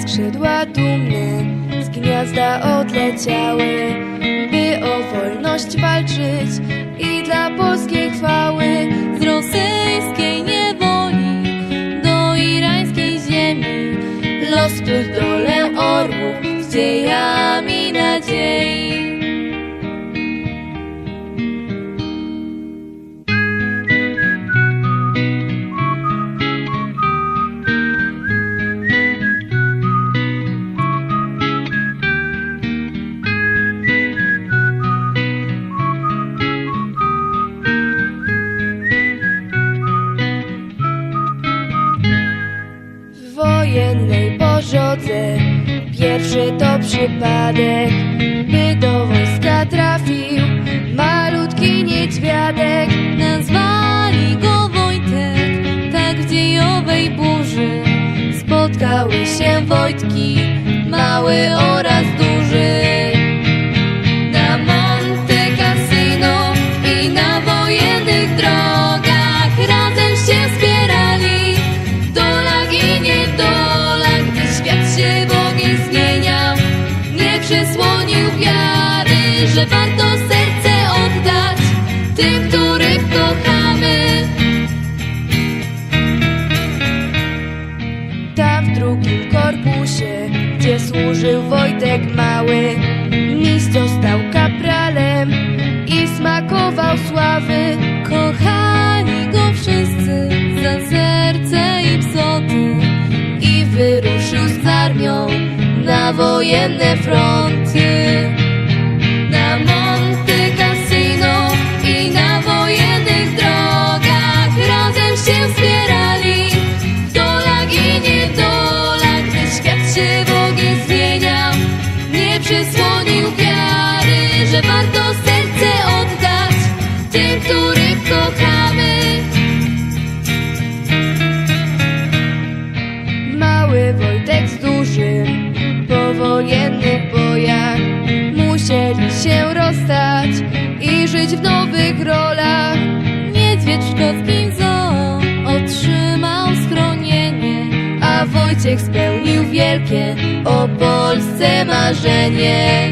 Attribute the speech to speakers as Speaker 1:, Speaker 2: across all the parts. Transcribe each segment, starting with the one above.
Speaker 1: Skrzydła dumne z gniazda odleciały, by o wolność walczyć wojennej pożodze pierwszy to przypadek, by do wojska trafił malutki niedźwiadek.
Speaker 2: Nazwali go Wojtek, tak w dziejowej burzy.
Speaker 1: Spotkały się Wojtki, mały oraz
Speaker 2: nie przysłonił wiary, że warto serce oddać tym, których kochamy.
Speaker 1: Tam w drugim korpusie, gdzie służył Wojtek mały, miś został kapralem i smakował sławy.
Speaker 2: Kochali go wszyscy za serce i psoty.
Speaker 1: i wyruszył z armią na wojenne fronty.
Speaker 2: Na Monte Cassino i na wojennych drogach razem się wspierali. W dolach i niedolach, gdy świat się w ogień zmieniał, nie przysłonił wiary, że warto serce oddać tym, których kochamy.
Speaker 1: Mały Wojtek z dużym wojennych bojach musieli się rozstać i żyć w nowych rolach.
Speaker 2: Niedźwiedź w szkockim zoo otrzymał schronienie.
Speaker 1: A Wojciech spełnił wielkie o Polsce marzenie.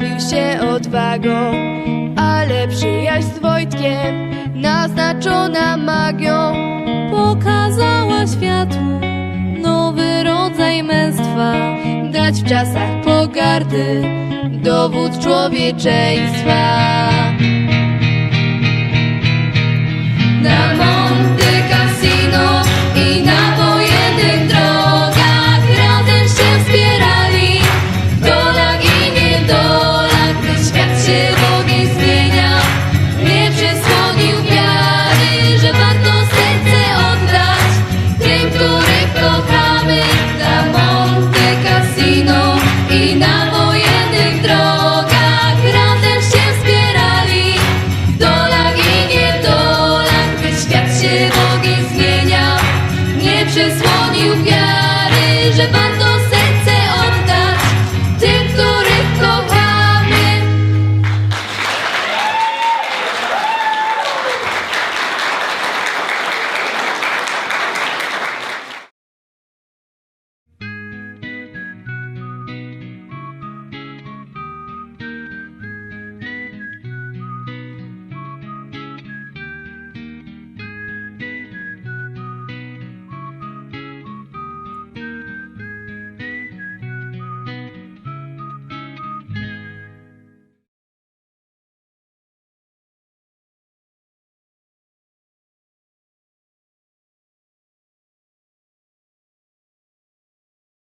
Speaker 1: Wsławił się odwagą, ale przyjaźń z Wojtkiem naznaczona magią.
Speaker 2: Pokazała światu nowy rodzaj męstwa.
Speaker 1: Dać w czasach pogardy dowód człowieczeństwa.
Speaker 2: Na Monte ogień zmieniał, nie przysłonił wiary, że